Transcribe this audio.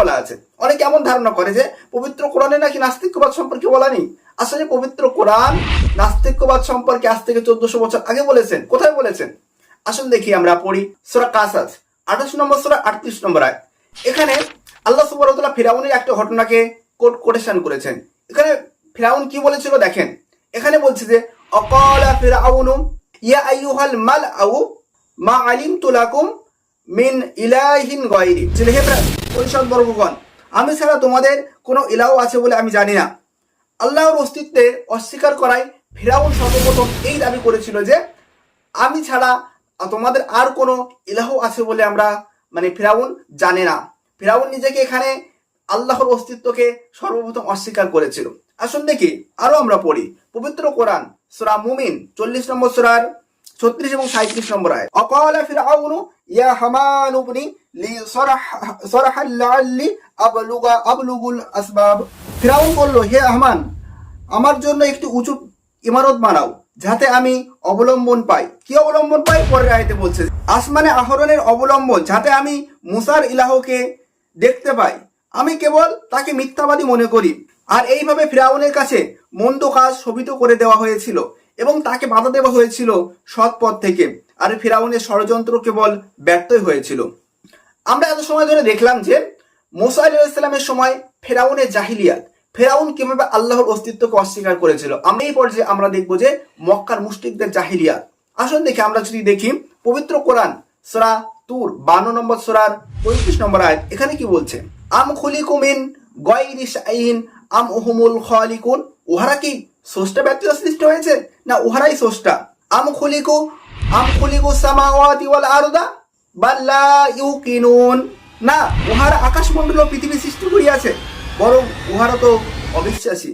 বলা আছে। অনেকে এমন ধারণা করে যে পবিত্র কোরআনে নাকি নাস্তিক্যবাদ সম্পর্কে বলা নেই। আসলে পবিত্র কোরআন নাস্তিক্যবাদ সম্পর্কে আজ থেকে চোদ্দশো বছর আগে বলেছেন। কোথায় বলেছেন? আসুন দেখি আমরা পড়ি সোরা কাসাস, আঠাশ নম্বর সোরা, আটত্রিশ নম্বর আয় এখানে আল্লাহ সুবরতলা ফিরাউনের একটা ঘটনাকে কোট, কোটেশন করেছেন। এখানে ফিরাউন কি বলেছিল দেখেন। এখানে বলছে যে, অকলা ফিরাউনু ইয়া আইয়ুহাল মাল আউ মা আলিম তুলাকুম মিন ইলাহিন গয়রি। হে পরিষদ বর্গগণ, আমি ছাড়া তোমাদের কোনো ইলাহ আছে বলে আমি জানি না। আল্লাহর অস্তিত্বে অস্বীকার করায় ফেরাউন সর্বপ্রথম এই দাবি করেছিল যে, আমি ছাড়া তোমাদের আর কোনো ইলাহ আছে বলে আমরা মানে ফিরাউন জানে না। ফেরাউন নিজেকে এখানে আল্লাহর অস্তিত্বকে সর্বপ্রথম অস্বীকার করেছিল। আসুন দেখি, আরও আমরা পড়ি। পবিত্র কোরআন, সুরা মুমিন, চল্লিশ নম্বর সুরার ছত্রিশ এবং সাঁত্রিশ নম্বর আয় অকাল ফিরাউনু ইয়া হামান উবনি লি সরাহ লাআল্লি আবলুগা, আবলুগুল আসবাব। ফিরাউন বলল, হে আহমান আমার জন্য একটি উঁচু ইমারত বানাও, যাতে আমি অবলম্বন পাই। কি অবলম্বন পাই? পরের আয়তে বলছে, আসমানে আহরণের অবলম্বন, যাতে আমি মুসার ইলাহকে দেখতে পাই। আমি কেবল তাকে মিথ্যাবাদী মনে করি। আর এইভাবে ফিরাউনের কাছে মন্দ কাজ শোভিত করে দেওয়া হয়েছিল। এবং তাকে বাধা দেওয়া হয়েছিল সৎ পথ থেকে। আর ফেরাউনের ষড়যন্ত্র কেবল ব্যর্থই হয়েছিল। আমরা এত সময় ধরে দেখলাম যে মোসা ইসলামের সময় ফেরাউনের জাহিলিয়াত। ফেরাউন কীভাবে আল্লাহর অস্তিত্বকে অস্বীকার করেছিল। আমরা এই পর্যায়ে আমরা দেখব যে মক্কার মুশরিকদের জাহিলিয়াত। আসুন দেখি, আমরা যদি দেখি পবিত্র কোরআন, সরা তুর, বান্ন নম্বর সরার পঁয়ত্রিশ নম্বর আয়াত, এখানে কি বলছে? আম খুলিকুমিন গয়রি শাইন আম ওহমুল খালিকুন। উহারা কি স্রষ্টা ব্যক্তির সৃষ্টি হয়েছে? না, উহারাই স্রষ্টা। আম খুলিকু আম খুলিকু সামাওয়াতি ওয়াল আরদা বাল্লা ইউকিনুন। না, উহারা আকাশমণ্ডল পৃথিবী সৃষ্টি করিয়াছে, বরং উহারা তো অবিশ্বাসী।